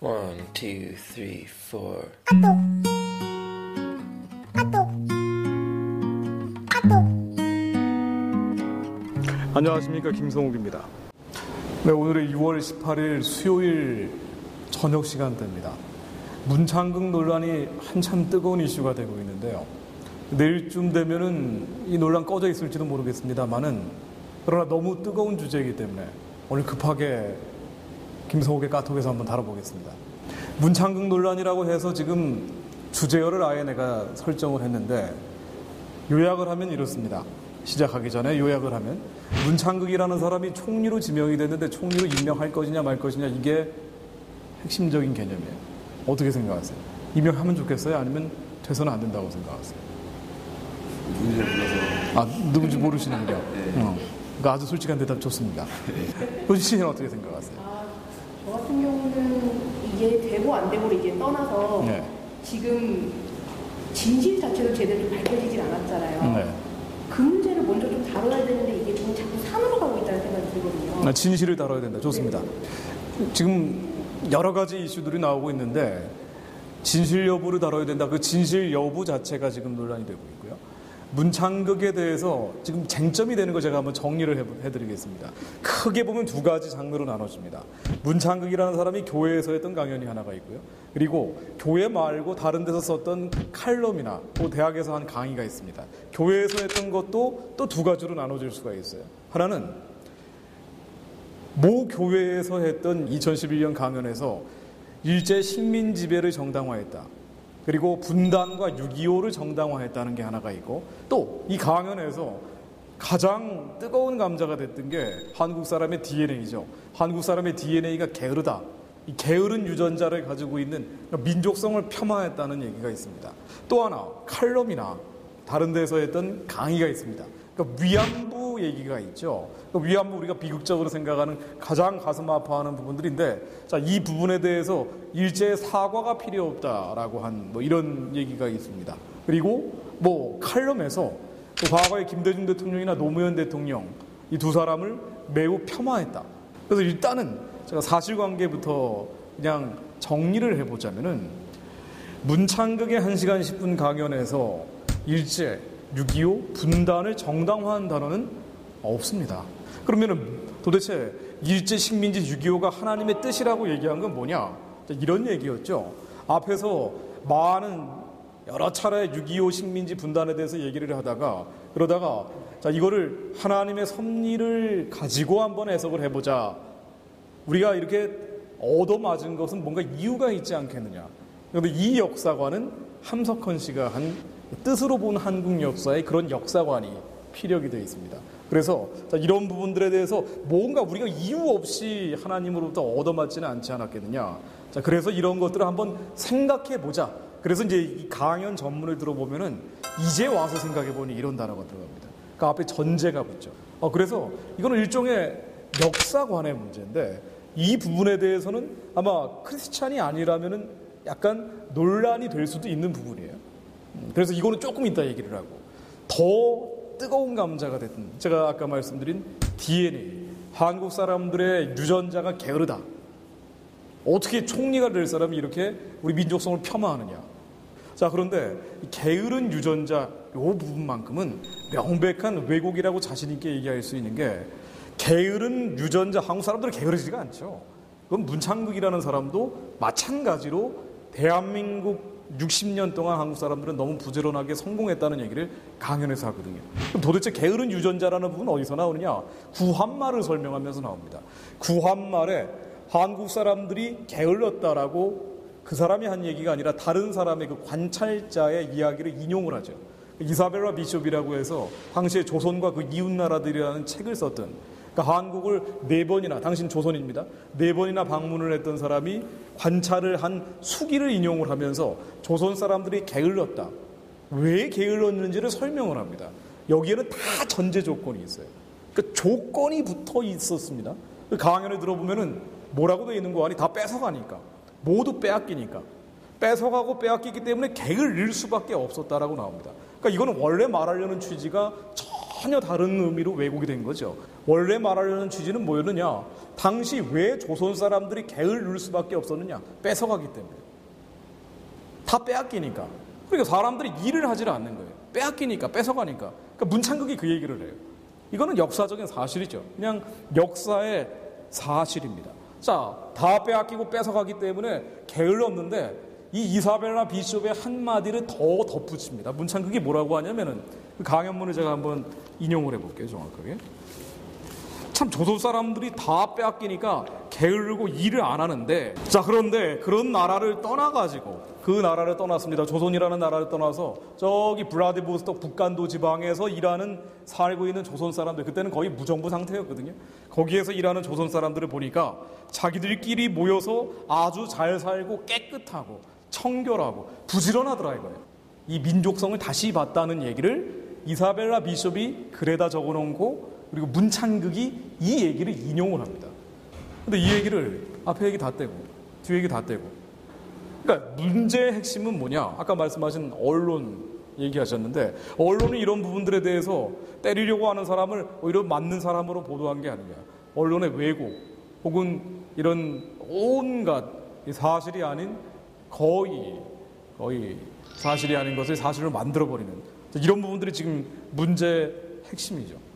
One, two, three, four. 안녕하십니까 김성욱입니다. 네, 오늘은 6월 18일 수요일 저녁 시간대입니다. 문창극 논란이 한참 뜨거운 이슈가 되고 있는데요. 내일쯤 되면은 이 논란 꺼져 있을지도 모르겠습니다만은 그러나 너무 뜨거운 주제이기 때문에 오늘 급하게 김성욱의 까톡에서 한번 다뤄보겠습니다. 문창극 논란이라고 해서 지금 주제어를 아예 내가 설정을 했는데 요약을 하면 이렇습니다. 시작하기 전에 요약을 하면 문창극이라는 사람이 총리로 지명이 됐는데 총리로 임명할 것이냐 말 것이냐 이게 핵심적인 개념이에요. 어떻게 생각하세요? 임명하면 좋겠어요? 아니면 돼서는 안 된다고 생각하세요? 누군지 몰라서 아 누군지 모르시는군요. 네. 어. 그러니까 아주 솔직한 대답 좋습니다. 효진 씨는 어떻게 생각하세요? 아, 저 같은 경우는 이게 되고 안 되고를 이제 떠나서 네. 지금 진실 자체도 제대로 좀 밝혀지질 않았잖아요. 네. 그 문제를 먼저 좀 다뤄야 되는데 이게 좀 자꾸 산으로 가고 있다는 생각이 들거든요. 아, 진실을 다뤄야 된다. 좋습니다. 지금 여러 가지 이슈들이 나오고 있는데 진실 여부를 다뤄야 된다. 그 진실 여부 자체가 지금 논란이 되고 있고요. 문창극에 대해서 지금 쟁점이 되는 거 제가 한번 정리를 해- 해드리겠습니다. 크게 보면 두 가지 장르로 나눠집니다. 문창극이라는 사람이 교회에서 했던 강연이 하나가 있고요. 그리고 교회 말고 다른 데서 썼던 칼럼이나 또 대학에서 한 강의가 있습니다. 교회에서 했던 것도 또 두 가지로 나눠질 수가 있어요. 하나는 모 교회에서 했던 2011년 강연에서 일제 식민 지배를 정당화했다. 그리고 분단과 6.25를 정당화했다는 게 하나가 있고 또 이 강연에서 가장 뜨거운 감자가 됐던 게 한국 사람의 DNA죠. 한국 사람의 DNA가 게으르다. 이 게으른 유전자를 가지고 있는 민족성을 폄하했다는 얘기가 있습니다. 또 하나 칼럼이나 다른 데서 했던 강의가 있습니다. 그러니까 위안부 얘기가 있죠. 그러니까 위안부 우리가 비극적으로 생각하는 가장 가슴 아파하는 부분들인데, 자, 이 부분에 대해서 일제의 사과가 필요 없다라고 한 뭐 이런 얘기가 있습니다. 그리고 뭐 칼럼에서 또 과거에 김대중 대통령이나 노무현 대통령 이 두 사람을 매우 폄하했다. 그래서 일단은 제가 사실관계부터 그냥 정리를 해보자면은 문창극의 1시간 10분 강연에서 일제 6.25 분단을 정당화한 단어는 없습니다. 그러면은 도대체 일제 식민지 6.25가 하나님의 뜻이라고 얘기한 건 뭐냐? 자, 이런 얘기였죠. 앞에서 많은 여러 차례 6.25 식민지 분단에 대해서 얘기를 하다가 그러다가 자, 이거를 하나님의 섭리를 가지고 한번 해석을 해보자. 우리가 이렇게 얻어맞은 것은 뭔가 이유가 있지 않겠느냐. 그런데 이 역사관은 함석헌 씨가 한 뜻으로 본 한국 역사의 그런 역사관이 피력이 되어 있습니다. 그래서 자, 이런 부분들에 대해서 뭔가 우리가 이유 없이 하나님으로부터 얻어맞지는 않지 않았겠느냐. 자, 그래서 이런 것들을 한번 생각해 보자. 그래서 이제 이 강연 전문을 들어보면은 이제 와서 생각해 보니 이런 단어가 들어갑니다. 그 앞에 전제가 붙죠. 어, 그래서 이거는 일종의 역사관의 문제인데 이 부분에 대해서는 아마 크리스찬이 아니라면은 약간 논란이 될 수도 있는 부분이에요. 음, 그래서 이거는 조금 이따 얘기를 하고 더 뜨거운 감자가 됐던 제가 아까 말씀드린 DNA 한국 사람들의 유전자가 게으르다. 어떻게 총리가 될 사람이 이렇게 우리 민족성을 폄하하느냐. 자, 그런데 이 게으른 유전자 요 부분만큼은 명백한 왜곡이라고 자신있게 얘기할 수 있는 게 게으른 유전자 한국 사람들은 게으르지가 않죠. 그건 문창극이라는 사람도 마찬가지로 대한민국 60년 동안 한국 사람들은 너무 부지런하게 성공했다는 얘기를 강연에서 하거든요. 그럼 도대체 게으른 유전자라는 부분은 어디서 나오느냐? 구한말을 설명하면서 나옵니다. 구한말에 한국 사람들이 게을렀다라고 그 사람이 한 얘기가 아니라 다른 사람의 그 관찰자의 이야기를 인용을 하죠. 이사벨라 비숍이라고 해서 당시에 조선과 그 이웃 나라들이라는 책을 썼던 그러니까 한국을 네 번이나 당신 조선입니다. 네 번이나 방문을 했던 사람이 관찰을 한 수기를 인용을 하면서 조선 사람들이 게을렀다. 왜 게을렀는지를 설명을 합니다. 여기에는 다 전제 조건이 있어요. 그 조건이 붙어 있었습니다. 그 강연을 들어보면은 뭐라고 되어 있는 거 아니 다 뺏어가니까 모두 빼앗기니까 뺏어가고 빼앗기기 때문에 게을릴 수밖에 없었다라고 나옵니다. 그러니까 이거는 원래 말하려는 취지가 전혀 다른 의미로 왜곡이 된 거죠. 원래 말하려는 취지는 뭐였느냐? 당시 왜 조선 사람들이 누를 수밖에 없었느냐? 뺏어가기 때문에. 다 빼앗기니까. 그러니까 사람들이 일을 하질 않는 거예요. 빼앗기니까, 뺏어가니까. 그러니까 문창극이 그 얘기를 해요. 이거는 역사적인 사실이죠. 그냥 역사의 사실입니다. 자, 다 빼앗기고 뺏어가기 때문에 게을렀는데 이 이사벨라 비숍의 한마디를 더 덧붙입니다. 문창극이 뭐라고 하냐면은 그 강연문을 제가 한번 인용을 해볼게요, 정확하게. 참 조선 사람들이 다 빼앗기니까 게으르고 일을 안 하는데 자 그런데 그런 나라를 떠나가지고 그 나라를 떠났습니다. 조선이라는 나라를 떠나서 저기 블라디보스톡 북간도 지방에서 일하는 살고 있는 조선 사람들 그때는 거의 무정부 상태였거든요. 거기에서 일하는 조선 사람들을 보니까 자기들끼리 모여서 아주 잘 살고 깨끗하고 청결하고 부지런하더라 이거예요. 이 민족성을 다시 봤다는 얘기를 이사벨라 비숍이 글에다 적어놓고 그리고 문창극이 이 얘기를 인용을 합니다. 근데 이 얘기를 앞에 얘기 다 떼고 뒤에 얘기 다 떼고 그러니까 문제의 핵심은 뭐냐? 아까 말씀하신 언론 얘기하셨는데 언론이 이런 부분들에 대해서 때리려고 하는 사람을 오히려 맞는 사람으로 보도한 게 아니냐. 언론의 왜곡 혹은 이런 온갖 이 사실이 아닌 거의 거의 사실이 아닌 것을 사실로 만들어 버리는 이런 부분들이 지금 문제의 핵심이죠.